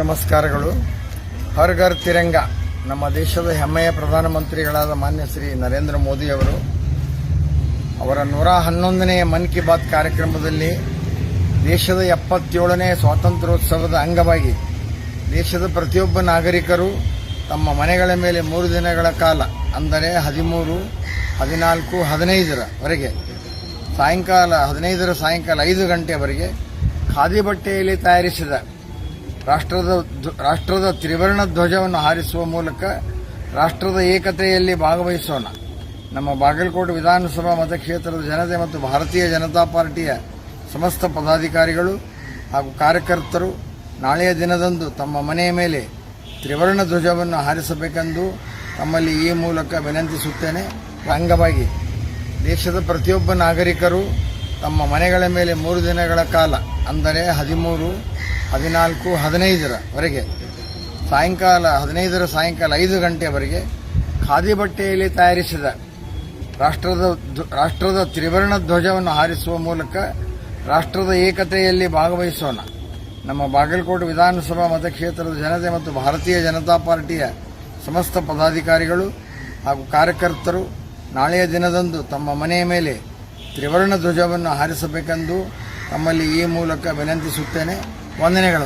ನಮಸ್ಕಾರಗಳು. ಹರ್ ಘರ್ ತಿರಂಗ, ನಮ್ಮ ದೇಶದ ಹೆಮ್ಮೆಯ ಪ್ರಧಾನಮಂತ್ರಿಗಳಾದ ಮಾನ್ಯ ಶ್ರೀ ನರೇಂದ್ರ ಮೋದಿ ಅವರು, ಅವರ ನೂರ ಹನ್ನೊಂದನೆಯ ಮನ್ ಕಿ ಬಾತ್ ಕಾರ್ಯಕ್ರಮದಲ್ಲಿ ದೇಶದ ಎಪ್ಪತ್ತೇಳನೇ ಸ್ವಾತಂತ್ರ್ಯೋತ್ಸವದ ಅಂಗವಾಗಿ ದೇಶದ ಪ್ರತಿಯೊಬ್ಬ ನಾಗರಿಕರು ತಮ್ಮ ಮನೆಗಳ ಮೇಲೆ ಮೂರು ದಿನಗಳ ಕಾಲ, ಅಂದರೆ ಹದಿಮೂರು, ಹದಿನಾಲ್ಕು ಹದಿನೈದರವರೆಗೆ ಸಾಯಂಕಾಲ, ಹದಿನೈದರ ಸಾಯಂಕಾಲ ಐದು ಗಂಟೆವರೆಗೆ, ಖಾದಿ ಬಟ್ಟೆಯಲ್ಲಿ ತಯಾರಿಸಿದ ರಾಷ್ಟ್ರದ ರಾಷ್ಟ್ರದ ತ್ರಿವರ್ಣ ಧ್ವಜವನ್ನು ಹಾರಿಸುವ ಮೂಲಕ ರಾಷ್ಟ್ರದ ಏಕತೆಯಲ್ಲಿ ಭಾಗವಹಿಸೋಣ. ನಮ್ಮ ಬಾಗಲಕೋಟೆ ವಿಧಾನಸಭಾ ಮತಕ್ಷೇತ್ರದ ಜನತೆ ಮತ್ತು ಭಾರತೀಯ ಜನತಾ ಪಾರ್ಟಿಯ ಸಮಸ್ತ ಪದಾಧಿಕಾರಿಗಳು ಹಾಗೂ ಕಾರ್ಯಕರ್ತರು ನಾಳೆಯ ದಿನದಂದು ತಮ್ಮ ಮನೆಯ ಮೇಲೆ ತ್ರಿವರ್ಣ ಧ್ವಜವನ್ನು ಹಾರಿಸಬೇಕೆಂದು ತಮ್ಮಲ್ಲಿ ಈ ಮೂಲಕ ವಿನಂತಿಸುತ್ತೇನೆ. ಅಂಗವಾಗಿ ದೇಶದ ಪ್ರತಿಯೊಬ್ಬ ನಾಗರಿಕರು ತಮ್ಮ ಮನೆಗಳ ಮೇಲೆ ಮೂರು ದಿನಗಳ ಕಾಲ, ಅಂದರೆ ಹದಿಮೂರು ಹದಿನಾಲ್ಕು ಹದಿನೈದರವರೆಗೆ ಸಾಯಂಕಾಲ, ಹದಿನೈದರ ಸಾಯಂಕಾಲ ಐದು ಗಂಟೆವರೆಗೆ ಖಾದಿ ಬಟ್ಟೆಯಲ್ಲಿ ತಯಾರಿಸಿದ ರಾಷ್ಟ್ರದ ರಾಷ್ಟ್ರದ ತ್ರಿವರ್ಣ ಧ್ವಜವನ್ನು ಹಾರಿಸುವ ಮೂಲಕ ರಾಷ್ಟ್ರದ ಏಕತೆಯಲ್ಲಿ ಭಾಗವಹಿಸೋಣ. ನಮ್ಮ ಬಾಗಲಕೋಟೆ ವಿಧಾನಸಭಾ ಮತಕ್ಷೇತ್ರದ ಜನತೆ ಮತ್ತು ಭಾರತೀಯ ಜನತಾ ಪಾರ್ಟಿಯ ಸಮಸ್ತ ಪದಾಧಿಕಾರಿಗಳು ಹಾಗೂ ಕಾರ್ಯಕರ್ತರು ನಾಳೆಯ ದಿನದಂದು ತಮ್ಮ ಮನೆಯ ಮೇಲೆ ತ್ರಿವರ್ಣ ಧ್ವಜವನ್ನು ಹಾರಿಸಬೇಕೆಂದು ತಮ್ಮಲ್ಲಿ ಈ ಮೂಲಕ ವಿನಂತಿಸುತ್ತೇನೆ. ವಂದನೆಗಳು